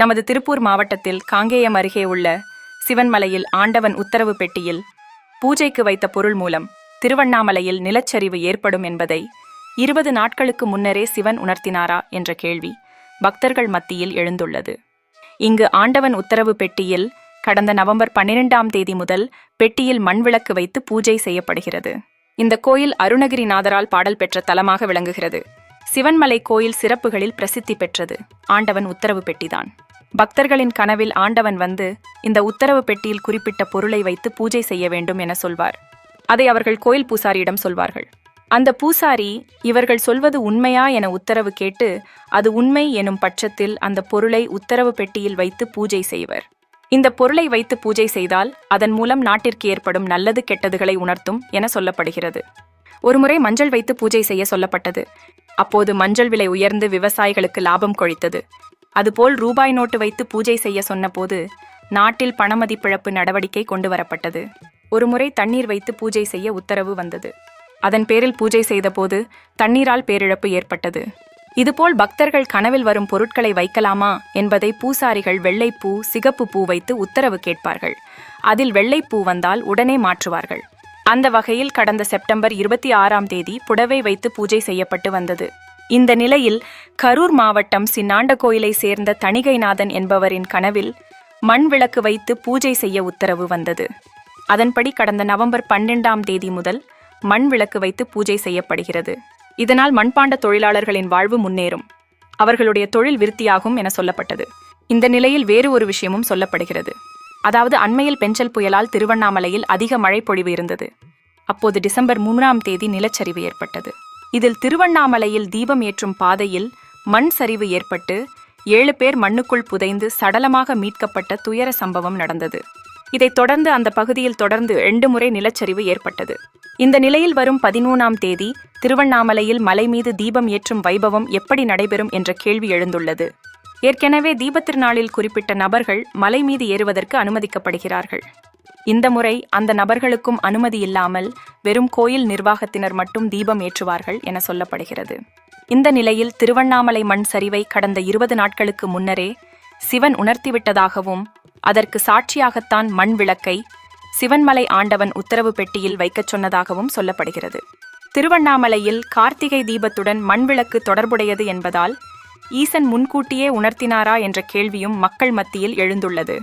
நமது திருப்பூர் மாவட்டத்தில் காங்கேயம் அருகே உள்ள சிவன்மலையில் ஆண்டவன் உத்தரவு பெட்டியில் பூஜைக்கு வைத்த பொருள் மூலம் திருவண்ணாமலையில் நிலச்சரிவு ஏற்படும் என்பதை இருபது நாட்களுக்கு முன்னரே சிவன் உணர்த்தினாரா என்ற கேள்வி பக்தர்கள் மத்தியில் எழுந்துள்ளது. இங்கு ஆண்டவன் உத்தரவு பெட்டியில் கடந்த நவம்பர் பன்னிரெண்டாம் தேதி முதல் பெட்டியில் மண் விளக்கு வைத்து பூஜை செய்யப்படுகிறது. இந்த கோயில் அருணகிரிநாதரால் பாடல் பெற்ற தலமாக விளங்குகிறது. சிவன்மலை கோயில் சிறப்புகளில் பிரசித்தி பெற்றது. ஆண்டவன் உத்தரவு பெட்டிதான். பக்தர்களின் கனவில் ஆண்டவன் வந்து இந்த உத்தரவு பெட்டியில் குறிப்பிட்ட பொருளை வைத்து பூஜை செய்ய வேண்டும் என சொல்வார். அதை அவர்கள் கோயில் பூசாரியிடம் சொல்வார்கள். அந்த பூசாரி இவர்கள் சொல்வது உண்மையா? என உத்தரவு கேட்டு அது உண்மை எனும் பட்சத்தில் அந்த பொருளை உத்தரவு பெட்டியில் வைத்து பூஜை செய்வர். இந்த பொருளை வைத்து பூஜை செய்தால் அதன் மூலம் நாட்டிற்கு ஏற்படும் நல்லது கெட்டதுகளை உணர்த்தும் என சொல்லப்படுகிறது. ஒருமுறை மஞ்சள் வைத்து பூஜை செய்ய சொல்லப்பட்டது. அப்போது மஞ்சள் விலை உயர்ந்து விவசாயிகளுக்கு லாபம் கொழித்தது. அதுபோல் ரூபாய் நோட்டு வைத்து பூஜை செய்ய சொன்னபோது நாட்டில் பணமதிப்பிழப்பு நடவடிக்கை கொண்டு வரப்பட்டது ஒருமுறை தண்ணீர் வைத்து பூஜை செய்ய உத்தரவு வந்தது. அதன் பேரில் பூஜை செய்தபோது தண்ணீரால் பேரிழப்பு ஏற்பட்டது. இதுபோல் பக்தர்கள் கனவில் வரும் பொருட்களை வைக்கலாமா என்பதை பூசாரிகள் வெள்ளைப்பூ சிகப்பு பூ வைத்து உத்தரவு கேட்பார்கள். அதில் வெள்ளைப்பூ வந்தால் உடனே மாற்றுவார்கள். அந்த வகையில் கடந்த செப்டம்பர் இருபத்தி ஆறாம் தேதி புடவை வைத்து பூஜை செய்யப்பட்டு வந்தது. இந்த நிலையில் கரூர் மாவட்டம் சின்னாண்ட கோயிலை சேர்ந்த தணிகைநாதன் என்பவரின் கனவில் மண் விளக்கு வைத்து பூஜை செய்ய உத்தரவு வந்தது. அதன்படி கடந்த நவம்பர் பன்னெண்டாம் தேதி முதல் மண் விளக்கு வைத்து பூஜை செய்யப்படுகிறது. இதனால் மண்பாண்ட தொழிலாளர்களின் வாழ்வு முன்னேறும். அவர்களுடைய தொழில் விருத்தியாகும் என சொல்லப்பட்டது. இந்த நிலையில் வேறு ஒரு விஷயமும் சொல்லப்படுகிறது. அதாவது அண்மையில் பெஞ்சல் புயலால் திருவண்ணாமலையில் அதிக மழை பொழிவு இருந்தது. அப்போது டிசம்பர் மூன்றாம் தேதி நிலச்சரிவு ஏற்பட்டது. இதில் திருவண்ணாமலையில் தீபம் ஏற்றும் பாதையில் மண் சரிவு ஏற்பட்டு ஏழு பேர் மண்ணுக்குள் புதைந்து சடலமாக மீட்கப்பட்ட துயர சம்பவம் நடந்தது. இதைத் தொடர்ந்து அந்த பகுதியில் தொடர்ந்து ரெண்டு முறை நிலச்சரிவு ஏற்பட்டது. இந்த நிலையில் வரும் பதிமூணாம் தேதி திருவண்ணாமலையில் மலை மீது தீபம் ஏற்றும் வைபவம் எப்படி நடைபெறும் என்ற கேள்வி எழுந்துள்ளது. ஏற்கனவே தீபத்திருநாளில் குறிப்பிட்ட நபர்கள் மலை மீது ஏறுவதற்கு அனுமதிக்கப்படுகிறார்கள். இந்த முறை அந்த நபர்களுக்கும் அனுமதி இல்லாமல் வெறும் கோயில் நிர்வாகத்தினர் மட்டும் தீபம் ஏற்றுவார்கள் என சொல்லப்படுகிறது. இந்த நிலையில் திருவண்ணாமலை மண் சரிவை கடந்த இருபது நாட்களுக்கு முன்னரே சிவன் உணர்த்திவிட்டதாகவும் அதற்கு சாட்சியாகத்தான் மண் விளக்கை சிவன்மலை ஆண்டவன் உத்தரவு பெட்டியில் வைக்கச் சொன்னதாகவும் சொல்லப்படுகிறது. திருவண்ணாமலையில் கார்த்திகை தீபத்துடன் மண் விளக்கு தொடர்புடையது என்பதால் ஈசன் முன்கூட்டியே உணர்த்தினாரா என்ற கேள்வியும் மக்கள் மத்தியில் எழுந்துள்ளது.